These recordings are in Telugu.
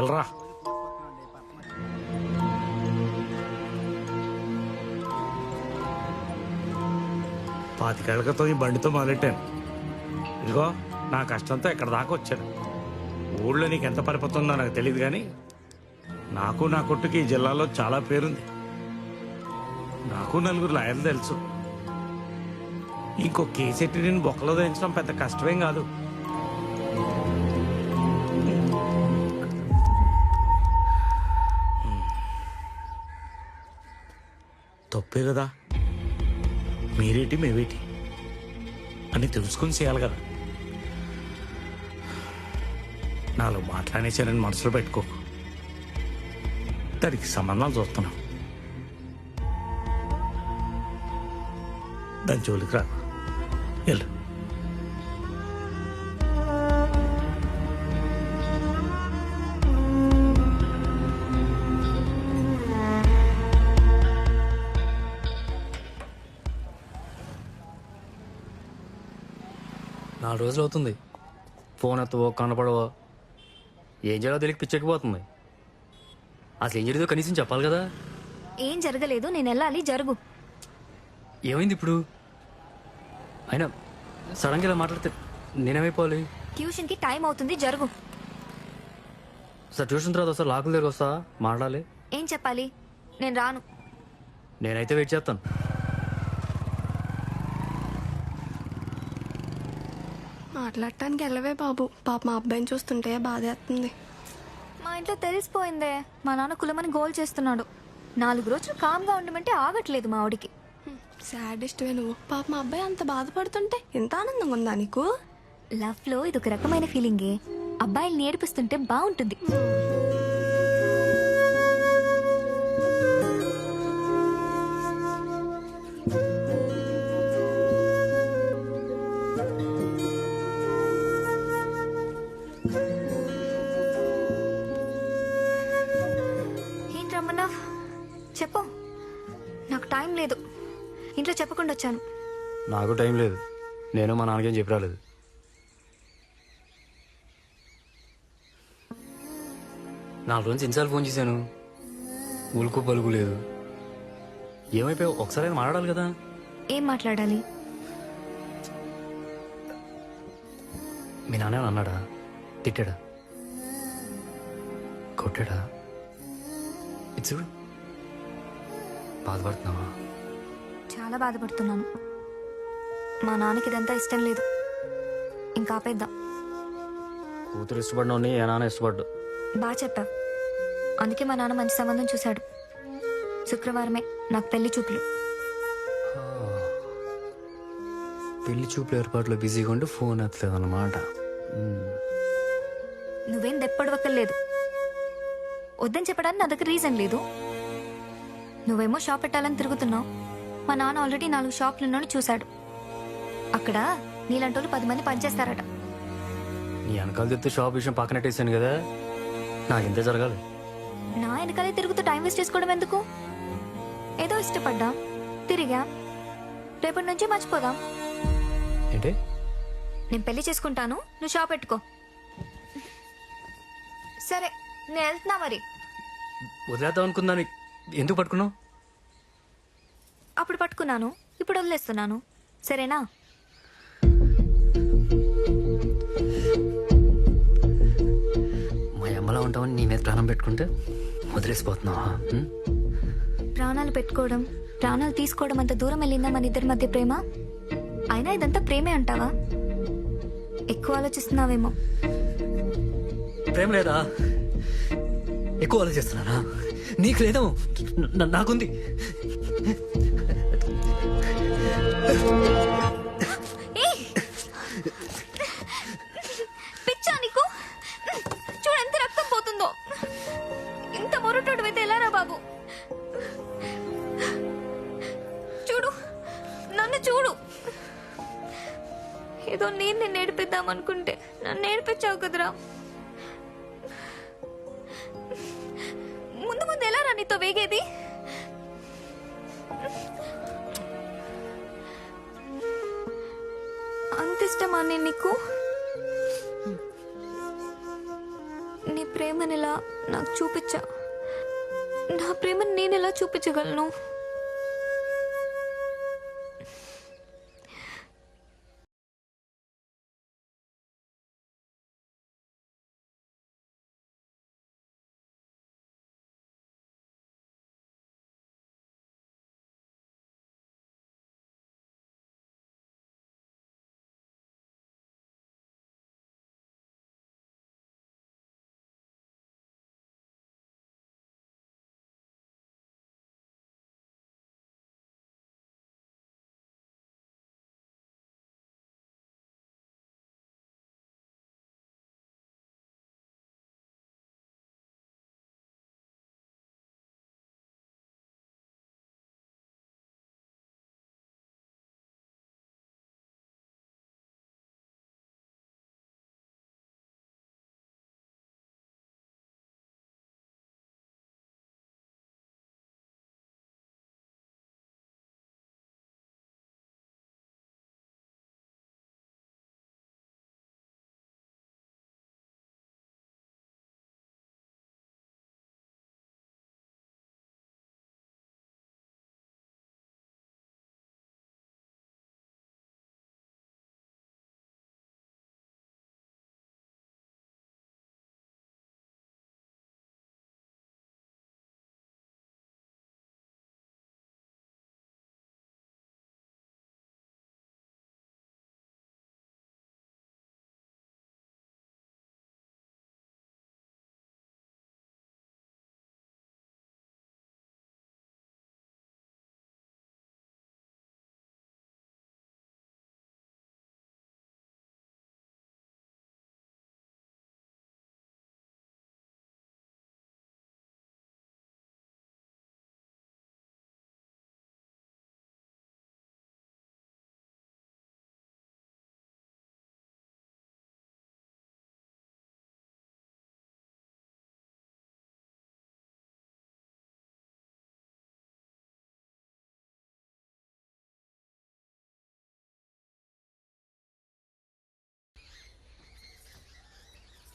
సూరిబాబు వెళ్ళరా. పాతికేళ్ళ ఈ బండితో మొదలెట్టాను. ఇదిగో నా కష్టంతో ఇక్కడ దాకా వచ్చాను. ఊళ్ళో నీకు ఎంత పరిపోతుందో నాకు తెలియదు కానీ నాకు నా కొట్టుకి ఈ జిల్లాలో చాలా పేరుంది. నాకు నలుగురు లాయర్లు తెలుసు. ఇంకో కేసెట్టి నేను బొక్కలో దించడం పెద్ద కష్టమేం కాదు. తప్పే కదా. మీరేటి మేవేటి అని తెలుసుకుని చేయాలి కదా. నాలో మాట్లాడేశారని మనసులో పెట్టుకో. దానికి సంబంధాలు చూస్తున్నాం. దాని జోలికి రా. వెళ్ళు. నాలుగు రోజులు అవుతుంది. ఫోన్ ఎత్తవో కనపడవో ఏం చేయాలో తెలియక పిచ్చెక్కిపోతుంది. అసలు ఏం జరిగిందో కనీసం చెప్పాలి కదా. ఏం జరగలేదు నేను వెళ్ళాలి జరుగు. ఏమైంది ఇప్పుడు? అయినా సడన్గా ఇలా మాట్లాడితే నేనేమైపోవాలి? ట్యూషన్కి టైం అవుతుంది జరుగు. సార్ ట్యూషన్ తర్వాత వస్తా లాకుల దగ్గర వస్తా మాట్లాడాలి. ఏం చెప్పాలి? నేను రాను. నేనైతే వెయిట్ చేస్తాను. మాట్లాడటానికి వెళ్ళవే బాబు. పాప మా అబ్బాయిని చూస్తుంటే బాధేస్తుంది మా ఇంట్లో తెలిసిపోయిందే. మా నాన్న కులమని గోల్ చేస్తున్నాడు. నాలుగు రోజులు కామ్గా ఉండమంటే ఆగట్లేదు మా ఆవిడికి. సాడెస్ట్వే నువ్వు. పాప మా అబ్బాయి అంత బాధపడుతుంటే ఎంత ఆనందంగా ఉందా నీకు? లవ్లో ఇది ఒక రకమైన ఫీలింగే. అబ్బాయిలు నేర్పిస్తుంటే బాగుంటుంది. ఇంట్లో చెప్పకుండా వచ్చాను. నాకు టైం లేదు. నేను మా నాన్నకేం చెప్పి రాలేదు. నాలుగు రోజు ఎన్నిసార్లు ఫోన్ చేశాను? ఉలుకు పలుకు లేదు. ఏమైపోయావు? ఒకసారి మాట్లాడాలి కదా? ఏం మాట్లాడాలి? మీ నాన్న అన్నాడా? తిట్టాడా? కొట్టాడా? ఇది చూడు బాధపడుతున్నావా? చాలా బాధపడుతున్నాను. మా నాన్నకి ఇదంతా ఇష్టం లేదు. ఇంకా ఆపేద్దాం. కూతురు ఇష్టపడినోని ఏ నాన్న ఇష్టపడ్డు? బాగా చెప్పావు. అందుకే మా నాన్న మంచి సంబంధం చూశాడు. శుక్రవారమే నాకు పెళ్ళి చూపులు. పెళ్ళి చూపుల ఏర్పాట్లో బిజీగా ఉండి ఫోన్ ఎత్తలేదు అనమాట నువ్వేం దెప్పడవక్కర్లేదు. వద్దని చెప్పడానికి నా దగ్గర రీజన్ లేదు. నువ్వేమో షాప్ పెట్టాలని తిరుగుతున్నావు. మా నాన్న ఆల్రెడీ నాలుగు షాపులున్నాను చూశాడు. అక్కడ నీలాంటి పది మంది పనిచేస్తారట. నీ వెనకాల చెప్తే షాప్ విషయం పక్కనట్టేసాను కదా. నాకు ఇంతే జరగాలి. నా వెనకాలే తిరుగుతూ టైం వేస్ట్ చేసుకోవడం ఎందుకు? ఏదో ఇష్టపడ్డా తిరిగా. రేపటి నుంచి మర్చిపోదాం. ఏంటి? నేను పెళ్ళి చేసుకుంటాను నువ్వు షాప్ పెట్టుకో. సరే నేను వెళ్తున్నా మరి. వదిలేద్దాం అనుకుందాని ఎందుకు పట్టుకున్నావు? అప్పుడు పట్టుకున్నాను ఇప్పుడు వదిలేస్తున్నాను. సరేనా? మా అమ్మలా ఉంటామని నీ మీద ప్రాణం పెట్టుకుంటే వదిలేసిపోతున్నావా? ఉం? ప్రాణాలు పెట్టుకోవడం ప్రాణాలు తీసుకోవడం అంత దూరం వెళ్ళిందా మన ఇద్దరి మధ్య ప్రేమ? అయినా ఇదంతా ప్రేమే అంటావా? ఎక్కువ ఆలోచిస్తున్నావేమో. ప్రేమ లేదా? ఎక్కువ ఆలోచిస్తున్నానా? నీకు లేదు? నాకుంది! పిచ్చా నీకు? చూడు ఎంత రక్తం పోతుందో. ఇంత మొరటోడు అయితే ఎలా రా బాబు? చూడు నన్ను చూడు. ఏదో నేను నిన్ను నేర్పిద్దాం అనుకుంటే నన్ను నేర్పించావు కదరా. ముందు ముందు ఎలా రా నీతో వేగేది? అంత ఇష్టమా నేను నీకు? నీ ప్రేమనిలా నాకు చూపించా నా ప్రేమను ఎలా చూపించగలను?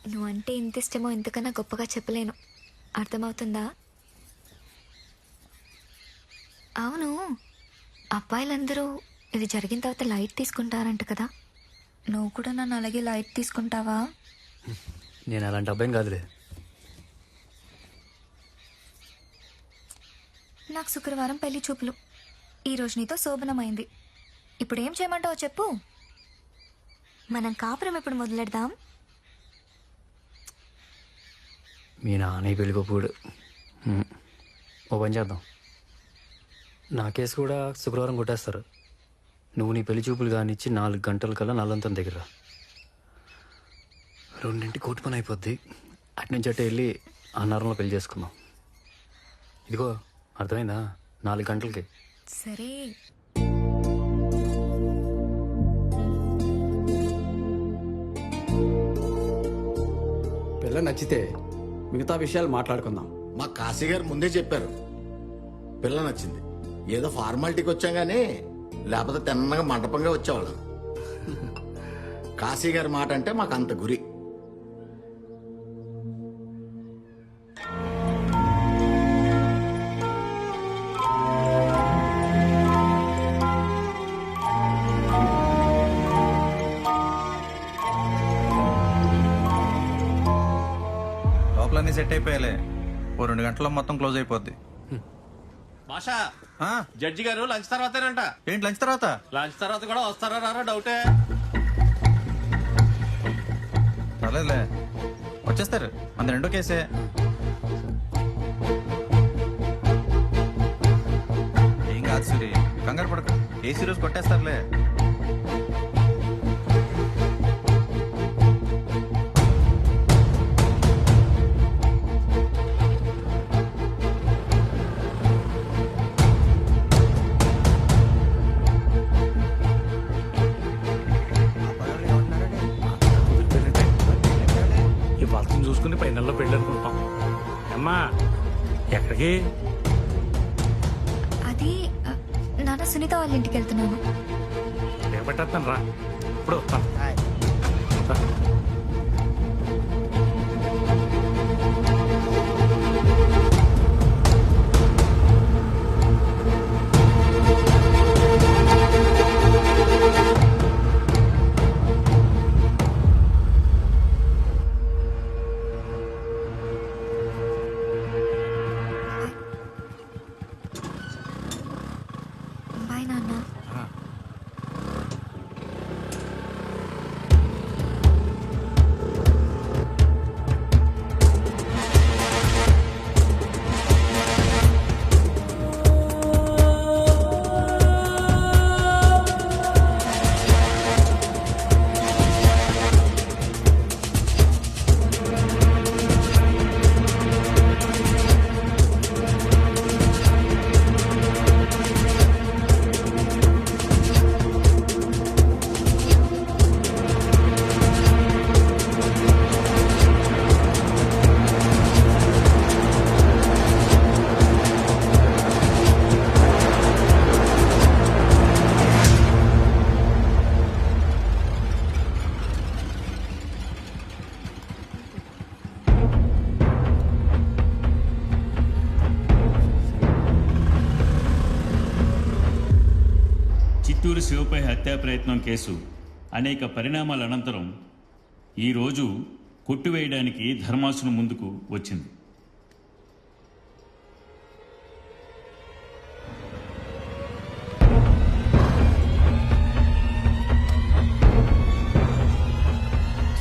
చూపించగలను నువ్వంటే ఇంత ఇష్టమో ఇంతకన్నా గొప్పగా చెప్పలేను. అర్థమవుతుందా? అవును. అబ్బాయిలందరూ ఇది జరిగిన తర్వాత లైట్ తీసుకుంటారంట కదా. నువ్వు కూడా నన్ను అలాగే లైట్ తీసుకుంటావా? నేను అలాంటి అబ్బాయిని కాదులే. నాకు శుక్రవారం పెళ్ళి చూపులు. ఈ రోజు నీతో శోభనమైంది. ఇప్పుడు ఏం చేయమంటావో చెప్పు. మనం కాపురం ఎప్పుడు మొదలెడదాం? మీ నాన్న పెళ్ళికొప్పుడు ఓ పని చేద్దాం. నా కేసు కూడా శుక్రవారం కొట్టేస్తారు. నువ్వు నీ పెళ్ళి చూపులు కానిచ్చి నాలుగు గంటల కల్లా నల్లంతం దగ్గర. రెండింటి కోటి పని అయిపోద్ది. అటు నుంచి అటు వెళ్ళి అన్నారంలో పెళ్ళి చేసుకుందాం. ఇదిగో అర్థమైందా? నాలుగు గంటలకి. సరే. పిల్ల నచ్చితే మిగతా విషయాలు మాట్లాడుకుందాం. మా కాశీ గారు ముందే చెప్పారు. పిల్ల నచ్చింది. ఏదో ఫార్మాలిటీకి వచ్చాం గానీ లేకపోతే తిన్నగా మండపంగా వచ్చేవాళ్ళం. కాశీ గారి మాట అంటే మాకు అంత గురి. లోపలన్నీ సెట్ అయిపోయాలే ఓ రెండు గంటల్లో మొత్తం క్లోజ్ అయిపోద్ది. భాషా ఆ, జడ్జి గారు లంచ్ తర్వాతేనంట. ఏంటి లంచ్ తర్వాత? లంచ్ తర్వాత కూడా వస్తారా రారా డౌటే. పర్లేదులే. వచ్చేస్తారు. మన రెండో కేసే. ఏం కాదు సూరి. కంగారు పడకు. ఏసీ రోజు కొట్టేస్తారులే. అమ్మా ఎక్కడికి? అది ఆ, నాన్న సునీత వాళ్ళ ఇంటికి వెళ్తున్నాను. రేపట్టేస్తాను రా. ఇప్పుడు వస్తాను. రా. శివపై హత్యా ప్రయత్నం కేసు. అనేక పరిణామాల అనంతరం ఈరోజు కొట్టివేయడానికి ధర్మాసును ముందుకు వచ్చింది.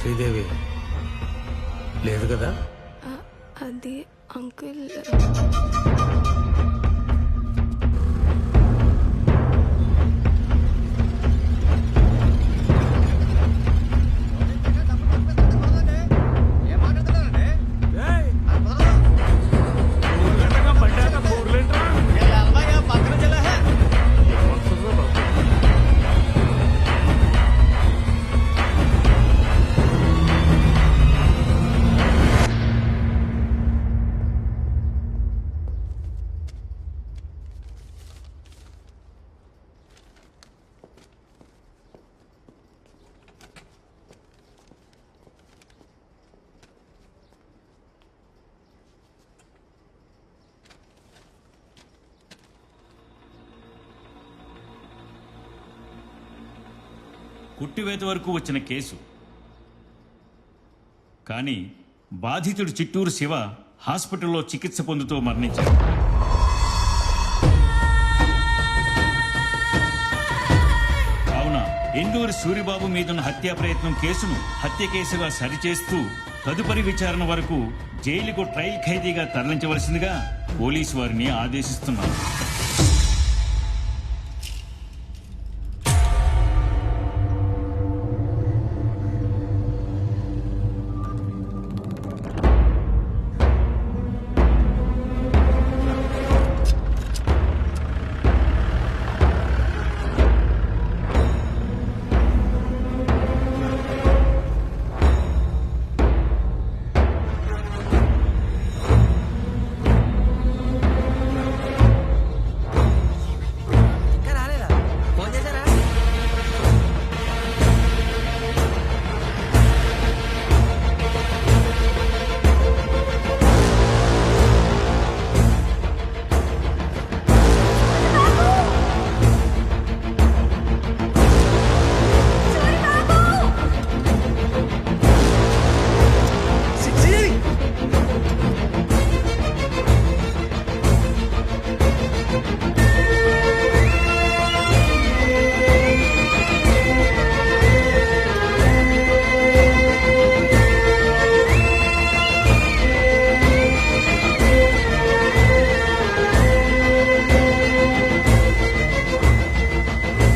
శ్రీదేవి లేదు కదా? అది అంకుల్ కుట్టివేత వరకు వచ్చిన కేసు. కానీ బాధితుడు చిట్టూరు శివ హాస్పిటల్లో చికిత్స పొందుతూ మరణించాడు. కావున ఎండూరి సూరిబాబు మీదున్న హత్యా ప్రయత్నం కేసును హత్య కేసుగా సరిచేస్తూ తదుపరి విచారణ వరకు జైలుకు ట్రయల్ ఖైదీగా తరలించవలసిందిగా పోలీసు వారిని ఆదేశిస్తున్నారు.